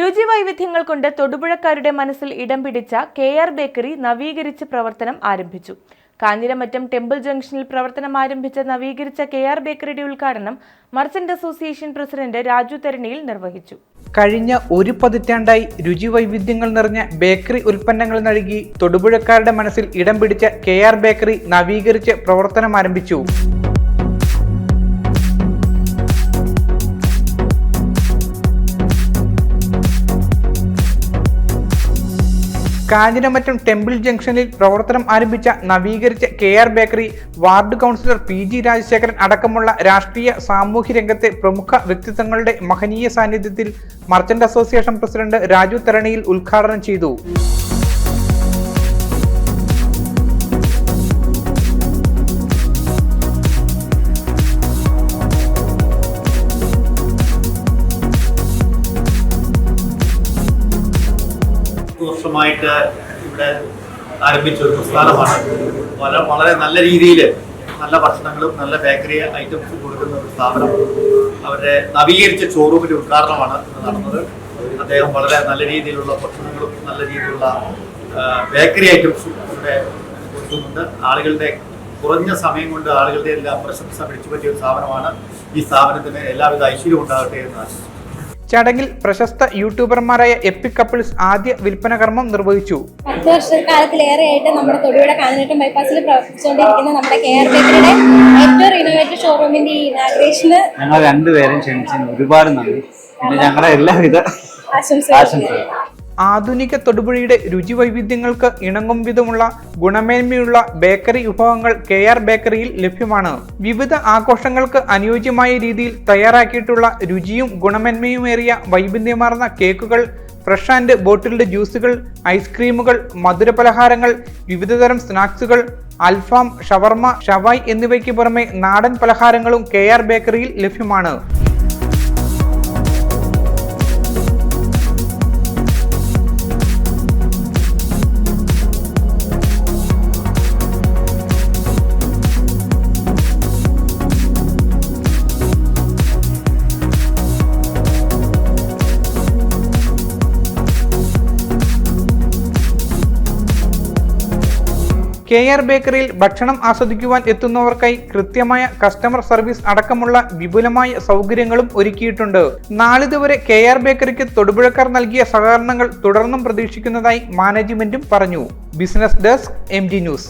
രുചി വൈവിധ്യങ്ങൾ കൊണ്ട് തൊടുപുഴക്കാരുടെ മനസ്സിൽ ഇടം പിടിച്ച കെ ആർ ബേക്കറി നവീകരിച്ച് പ്രവർത്തനം ആരംഭിച്ചു. കാഞ്ഞിരമറ്റം ടെമ്പിൾ ജംഗ്ഷനിൽ പ്രവർത്തനം ആരംഭിച്ച നവീകരിച്ച കെ ആർ ബേക്കറിയുടെ ഉദ്ഘാടനം merchant association president Raju Theraniyil നിർവഹിച്ചു. കഴിഞ്ഞ ഒരു പതിറ്റാണ്ടായി രുചി വൈവിധ്യങ്ങൾ നിറഞ്ഞ ബേക്കറി ഉൽപ്പന്നങ്ങൾ നൽകി തൊടുപുഴക്കാരുടെ മനസ്സിൽ ഇടം പിടിച്ച കെ ആർ ബേക്കറി നവീകരിച്ച് പ്രവർത്തനം ആരംഭിച്ചു. കാഞ്ഞിരമറ്റം ടെമ്പിൾ ജംഗ്ഷനിൽ പ്രവർത്തനം ആരംഭിച്ച നവീകരിച്ച K R bakery ward councillor P G Rajasekharan അടക്കമുള്ള രാഷ്ട്രീയ സാമൂഹ്യ രംഗത്തെ പ്രമുഖ വ്യക്തിത്വങ്ങളുടെ മഹനീയ സാന്നിധ്യത്തിൽ merchant association president Raju Tharaniyil ഉദ്ഘാടനം ചെയ്തു. വർഷമായിട്ട് ഇവിടെ ആരംഭിച്ച ഒരു പ്രസ്ഥാനമാണ്. വളരെ വളരെ നല്ല രീതിയിൽ നല്ല ഭക്ഷണങ്ങളും നല്ല ബേക്കറി ഐറ്റംസും കൊടുക്കുന്ന ഒരു സ്ഥാപനം. അവരുടെ നവീകരിച്ച ഷോറൂമിന്റെ ഉദ്ഘാടനമാണ് നടന്നത്. അദ്ദേഹം വളരെ നല്ല രീതിയിലുള്ള ഭക്ഷണങ്ങളും നല്ല രീതിയിലുള്ള ബേക്കറി ഐറ്റംസും ഇവിടെ കൊടുക്കുന്നുണ്ട്. ആളുകളുടെ കുറഞ്ഞ സമയം കൊണ്ട് ആളുകളുടെ എല്ലാം പ്രശംസ പിടിച്ചുപറ്റിയ ഒരു സ്ഥാപനമാണ് ഈ സ്ഥാപനത്തിന് എല്ലാവിധ ഐശ്വര്യവും ഉണ്ടാകട്ടെ എന്ന് ആശംസിക്കുന്നു ചടങ്ങിൽ പ്രശസ്ത യൂട്യൂബർമാരായ എപ്പിക് കപ്പിൾസ് ആദ്യ വിൽപ്പന കർമ്മം നിർവഹിച്ചു. പത്ത് വർഷക്കാലത്തിലേറെയായിട്ട് നമ്മുടെ തൊടിയുടെ കാഞ്ഞിരട്ടം ബൈപ്പാസിൽ പ്രവർത്തിച്ചുകൊണ്ടിരിക്കുന്ന നമ്മുടെ കെ ആർ ബേക്കറിയുടെ ഏറ്റവും റിനോവേറ്റഡ് ഷോറൂമിന്റെ ഈ ഇനാഗ്രേഷന് ഞങ്ങൾ രണ്ടുപേരും ക്ഷണിച്ചതിന് ഒരുപാട് നന്ദി. പിന്നെ ഞങ്ങളുടെ എല്ലാവിധ ആശംസകൾ. ആശംസകൾ ആധുനിക തൊടുപുഴയുടെ രുചി വൈവിധ്യങ്ങൾക്ക് ഇണങ്ങും വിധമുള്ള ഗുണമേന്മയുള്ള ബേക്കറി വിഭവങ്ങൾ കെ ആർ ബേക്കറിയിൽ ലഭ്യമാണ്. വിവിധ ആഘോഷങ്ങൾക്ക് അനുയോജ്യമായ രീതിയിൽ തയ്യാറാക്കിയിട്ടുള്ള രുചിയും ഗുണമേന്മയുമേറിയ വൈവിധ്യമാർന്ന കേക്കുകൾ ഫ്രഷ് ആൻഡ് ബോട്ടിൽഡ് ജ്യൂസുകൾ ഐസ്ക്രീമുകൾ മധുരപലഹാരങ്ങൾ വിവിധതരം സ്നാക്സുകൾ അൽഫാം ഷവർമ ഷവായ് എന്നിവയ്ക്ക് പുറമെ നാടൻ പലഹാരങ്ങളും കെ ആർ ബേക്കറിയിൽ ലഭ്യമാണ്. കെ ആർ ബേക്കറിയിൽ ഭക്ഷണം ആസ്വദിക്കുവാൻ എത്തുന്നവർക്കായി കൃത്യമായ കസ്റ്റമർ സർവീസ് അടക്കമുള്ള വിപുലമായ സൗകര്യങ്ങളും ഒരുക്കിയിട്ടുണ്ട്. നാളിതുവരെ കെ ആർ ബേക്കറിക്ക് തൊടുപുഴക്കാർ നൽകിയ സഹകരണങ്ങൾ തുടർന്നും പ്രതീക്ഷിക്കുന്നതായി മാനേജ്മെന്റും പറഞ്ഞു. Business desk M news.